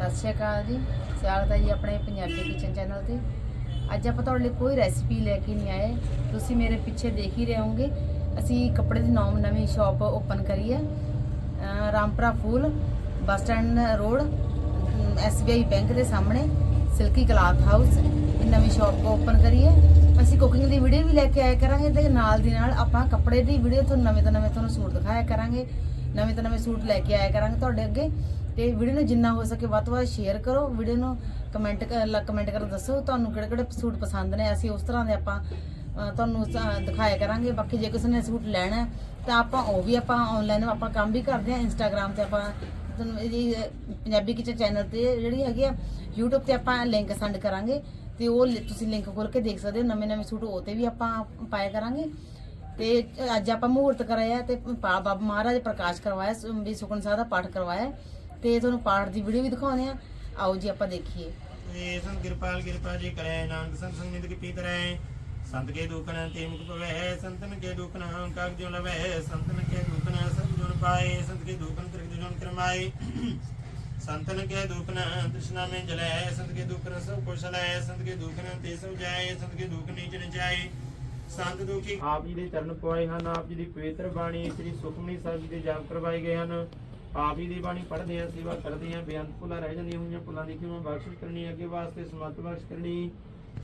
ਸਤਿ ਸ਼੍ਰੀ ਅਕਾਲ ਜੀ। ਸਵਾਗਤ ਹੈ ਜੀ ਆਪਣੇ ਪੰਜਾਬੀ ਕਿਚਨ ਚੈਨਲ ਤੇ। ਅੱਜ ਆਪਾਂ ਤੁਹਾਡੇ ਲਈ ਕੋਈ ਰੈਸਿਪੀ ਲੈ ਕੇ ਨਹੀਂ ਆਏ। ਤੁਸੀਂ ਮੇਰੇ ਪਿੱਛੇ ਦੇਖ ਹੀ ਰਹੇ ਹੋਗੇ ਅਸੀਂ ਕੱਪੜੇ ਦੀ ਨੌਮ ਨਵੀਂ ਸ਼ਾਪ ਓਪਨ ਕਰੀ ਹੈ। ਅਹ Rampura Phul bus stand road SBI bank ਦੇ ਸਾਹਮਣੇ, ਸਿਲਕੀ ਕਲਾਥ ਹਾਊਸ। ਇਹ ਨਵੀਂ ਸ਼ਾਪ ਓਪਨ ਕਰੀ ਹੈ। ਅਸੀਂ ਕੁਕਿੰਗ ਦੀ ਵੀਡੀਓ ਵੀ ਲੈ ਕੇ ਆਇਆ ਕਰਾਂਗੇ ਤੇ ਨਾਲ ਦੀ ਨਾਲ ਆਪਾਂ ਕੱਪੜੇ ਦੀ ਵੀਡੀਓ ਤੁਹਾਨੂੰ ਨਵੇਂ ਤੋਂ ਨਵੇਂ ਤੁਹਾਨੂੰ ਸੂਟ ਦਿਖਾਇਆ ਕਰਾਂਗੇ। ਨਵੇਂ ਤੋਂ ਨਵੇਂ ਸੂਟ ਲੈ ਕੇ ਆਇਆ ਕਰਾਂਗੇ ਤੁਹਾਡੇ ਅੱਗੇ। ਤੇ ਵੀਡੀਓ ਨੂੰ ਜਿੰਨਾ ਹੋ ਸਕੇ ਵੱਧ ਤੋਂ ਵੱਧ ਸ਼ੇਅਰ ਕਰੋ। ਵੀਡੀਓ ਨੂੰ ਕਮੈਂਟ ਕਮੈਂਟ ਕਰ ਦੱਸੋ ਤੁਹਾਨੂੰ ਕਿਹੜੇ ਕਿਹੜੇ ਸੂਟ ਪਸੰਦ ਨੇ। ਅਸੀਂ ਉਸ ਤਰ੍ਹਾਂ ਦੇ ਆਪਾਂ ਤੁਹਾਨੂੰ ਦਿਖਾਇਆ ਕਰਾਂਗੇ। ਬਾਕੀ ਜੇ ਕਿਸੇ ਨੇ ਸੂਟ ਲੈਣਾ ਤਾਂ ਆਪਾਂ ਉਹ ਵੀ ਆਪਾਂ ਆਨਲਾਈਨ ਆਪਾਂ ਕੰਮ ਵੀ ਕਰਦੇ ਹਾਂ। ਇੰਸਟਾਗ੍ਰam ਤੇ ਆਪਾਂ ਤੁਹਾਨੂੰ ਇਹਦੀ ਪੰਜਾਬੀ ਕਿਚਨ ਚੈਨਲ ਤੇ ਜਿਹੜੀ ਹੈਗੀ ਆ, YouTube ਤੇ ਆਪਾਂ ਲਿੰਕ ਸੈਂਡ ਕਰਾਂਗੇ। ਤੇ ਉਹ ਲਿ- ਤੁਸੀਂ ਲਿੰਕ ਖੋਲ ਕੇ ਦੇਖ ਸਕਦੇ ਹੋ। ਨਵੇਂ ਨਵੇਂ ਸੂਟ ਉਹ ਤੇ ਵੀ ਆਪਾਂ ਪਾਇਆ ਕਰਾਂਗੇ। ਤੇ ਅੱਜ ਆਪਾਂ ਮਹੂਰਤ ਕਰਾਇਆ ਤੇ ਬਾਬਾ ਮਹਾਰਾਜ ਪ੍ਰਕਾਸ਼ ਕਰਵਾਇਆ, ਸ- ਵੀ ਸੁਖਨ ਸਾਹਿਬ ਦਾ ਪਾਠ ਕਰਵਾਇਆ। ਤੇ ਤੁਹਾਨੂੰ ਪਾਠ ਦੀ ਵੀਡੀਓ ਵੀ ਦਿਖਾਉਂਦੇ ਆ ਆਓ ਜੀ, ਆਪਾਂ ਦੇਖੀਏ। ਇਹ ਸੰਤ ਕਿਰਪਾਲ, ਕਿਰਪਾ ਜੀ ਕਰੇ, ਨਾਨਕ ਸੰਤ ਸੰਗ ਕੀ ਪੀਤ ਰਹਿ। ਸੰਤ ਕੇ ਦੁਖਨ ਤੇ ਮੁਖ ਪਵੈ ਸੰਤਨ ਕੇ ਦੁਖਨ ਕਾਗ ਜੋ ਲਵੈ। ਸੰਤਨ ਕੇ ਦੁਖਨ ਸਭ ਜੁਨ ਪਾਏ, ਸੰਤ ਕੇ ਦੁਖਨ ਤ੍ਰਿਗ ਜੁਨ ਕਰਮਾਏ। ਸੰਤਨ ਕੇ ਦੁਖਨ ਤ੍ਰਿਸ਼ਨਾ में ਜਲੈ ਸੰਤ ਕੇ ਦੁਖਨ ਸਭ ਕੁਸ਼ਲੈ ਸੰਤ ਕੇ ਦੁਖਨ ਤੇ ਸਭ ਜਾਏ, ਸੰਤ ਕੇ ਦੁਖ ਨੀਚ ਨ ਜਾਏ। ਸੰਤ ਦੁਖੀ। ਆਪ ਜੀ ਦੇ ਚਰਨ ਪਵਾਏ ਹਨ, ਆਪ ਜੀ ਦੀ ਪਵਿੱਤਰ ਬਾਣੀ ਸ੍ਰੀ ਸੁਖਮਨੀ ਸਾਹਿਬ ਜੀ ਦੇ ਜਾਪ ਕਰਵਾਏ ਗਏ ਹਨ। ਆਪ ਜੀ ਦੀ ਬਾਣੀ ਪੜ੍ਹਦੇ ਆ ਸੇਵਾ ਕਰਦੇ ਆ ਬੇਅੰਤ ਭੁੱਲਾਂ ਰਹਿ ਜਾਂਦੀਆਂ ਹੋਈਆਂ, ਭੁੱਲਾਂ ਦੀ ਕਿਉਂ ਬਖਸ਼ਿਸ਼ ਕਰਨੀ ਅੱਗੇ ਵਾਸਤੇ ਸਮਤ ਬਖਸ਼ ਕਰਨੀ।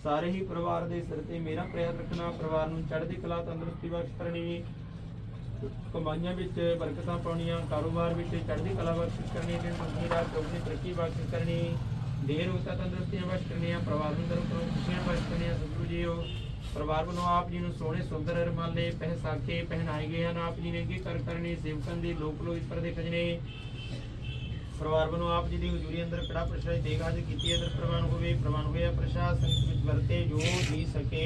ਸਾਰੇ ਹੀ ਪਰਿਵਾਰ ਦੇ ਸਿਰ ਤੇ ਮੇਰਾ ਪ੍ਰਯਾਸ ਰੱਖਣਾ, ਪਰਿਵਾਰ ਨੂੰ ਚੜ੍ਹਦੀ ਕਲਾ, ਤੰਦਰੁਸਤੀ ਬਖਸ਼ ਕਰਨੀ। ਕਮਾਈਆਂ ਵਿੱਚ ਬਰਕਤਾਂ ਪਾਉਣੀਆਂ, ਕਾਰੋਬਾਰ ਵਿੱਚ ਚੜ੍ਹਦੀ ਕਲਾ ਬਖਸ਼ਿਸ਼ ਕਰਨੀ ਤੇ ਸੰਗੀ ਦਾ ਚੌਕੀ ਤਰੱਕੀ ਬਖਸ਼ਿਸ਼ ਕਰਨੀ। ਦੇਰ ਉਤਾ ਤੰਦਰੁਸਤੀਆਂ ਬਖਸ਼ ਕਰਨੀਆਂ, ਪਰਿਵਾਰ ਨੂੰ ਦਰ ਖੁਸ਼ੀਆਂ ਪਰਿਵਾਰ ਵੱਲੋਂ ਆਪ ਜੀ ਨੂੰ ਸੋਹਣੇ, ਸੁੰਦਰ, ਰਮਾਲੇ ਪਹਿਸਾਕੇ ਪਹਿਨਾਏ ਗਏ ਹਨ। ਆਪ ਜੀ ਨੇ ਅੱਗੇ ਕਰ ਕਰਨੀ ਸੇਵਕਨ ਦੀ ਲੋਕ ਲੋਕ ਪਰ ਦੇ ਖਜਨੇ ਪਰਿਵਾਰ ਵੱਲੋਂ ਆਪ ਜੀ ਦੀ ਹਜ਼ੂਰੀ ਅੰਦਰ ਕੜਾ ਪ੍ਰਸ਼ਾਦ ਦੇਗ ਹਾਜ਼ਰ ਕੀਤੀ ਹੈ। ਦਰ ਪ੍ਰਵਾਨ ਹੋਵੇ, ਪ੍ਰਵਾਨ ਹੋਇਆ, ਪ੍ਰਸ਼ਾਦ ਸੰਗਤ ਵਿੱਚ ਵਰਤੇ, ਜੋ ਜੀ ਸਕੇ।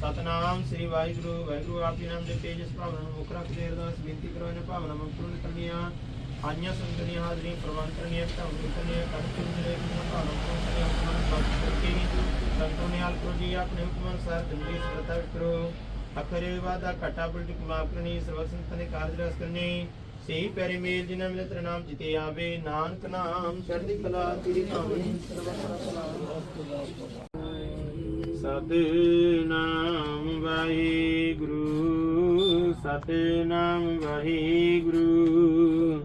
ਸਤਨਾਮ ਸ੍ਰੀ ਵਾਹਿਗੁਰੂ ਵਾਹਿਗੁਰੂ ਆਪ ਜੀ ਨਾਮ ਦੇ ਤੇਜ ਇਸ ਭਾਵਨਾ ਨੂੰ ਮੁੱਖ ਰੱਖਦੇ ਅਰਦਾਸ ਬੇਨਤੀ ਕਰੋ, ਇਹਨਾਂ ਭਾਵਨਾ ਨੂੰ ਕਰਨੀਆਂ। ਆਈਆਂ ਸੰਗਤਨੀਆਂ ਹਾਜ਼ਰੀਆਂ ਪ੍ਰਵਾਨ ਕਰਨੀਆਂ ਢੰਗ ਕਰਨੀਆਂ ਕਰ ਦੇ ਭਾਵਨਾ ਕਰਨੀਆਂ ਆਪਣਾ ਕਰਕੇ ਸੰਤੋਂ ਨੇ ਆਲ ਕਰੋ ਜੀ ਆਪਣੇ ਹੁਕਮ ਅਨੁਸਾਰ ਚੰਗੀ ਸਰਤਾ ਕਰੋ ਅਖਰੇ ਵਾਦਾ ਘਟਾ ਬੁਲਟ ਮਾਫ ਸਹੀ ਪਿਆਰੇ ਮੇਲ ਜਿਨ੍ਹਾਂ ਮਿਲੇ ਤੇਰਾ ਨਾਮ ਜਿਤੇ ਆਵੇ। ਨਾਨਕ ਨਾਮ, ਚੜ੍ਹਦੀ ਕਲਾ ਤੇਰੀ ਭਾਵੇਂ। ਸਤਨਾਮ ਵਾਹਿਗੁਰੂ ਸਤਨਾਮ ਵਾਹਿਗੁਰੂ।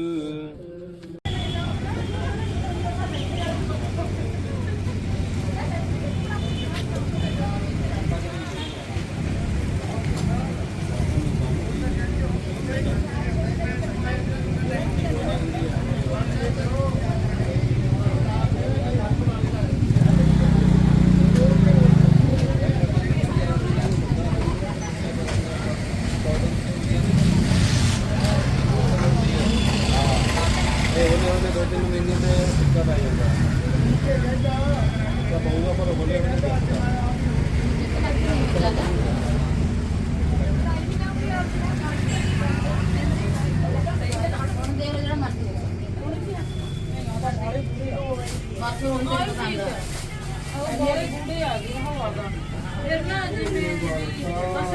ਉਹਨੇ ਉਹਨੇ ਦੋ ਤਿੰਨ ਮਹੀਨੇ ਤੇ ਸਿੱਕਾ ਪੈ ਜਾਂਦਾ। ਤਾਂ ਪਊਗਾ ਪਰ ਹੋਲੇ ਹੋਲੇ ਦੇਖਦਾ ਬਾਕੀ ਹੁਣ ਤੇ ਪਸੰਦ ਆ। ਮੇਰੇ ਬੁੱਢੇ ਆ ਗਏ ਹਵਾ ਦਾ ਫਿਰ ਨਾ ਜਿਵੇਂ ਬਸ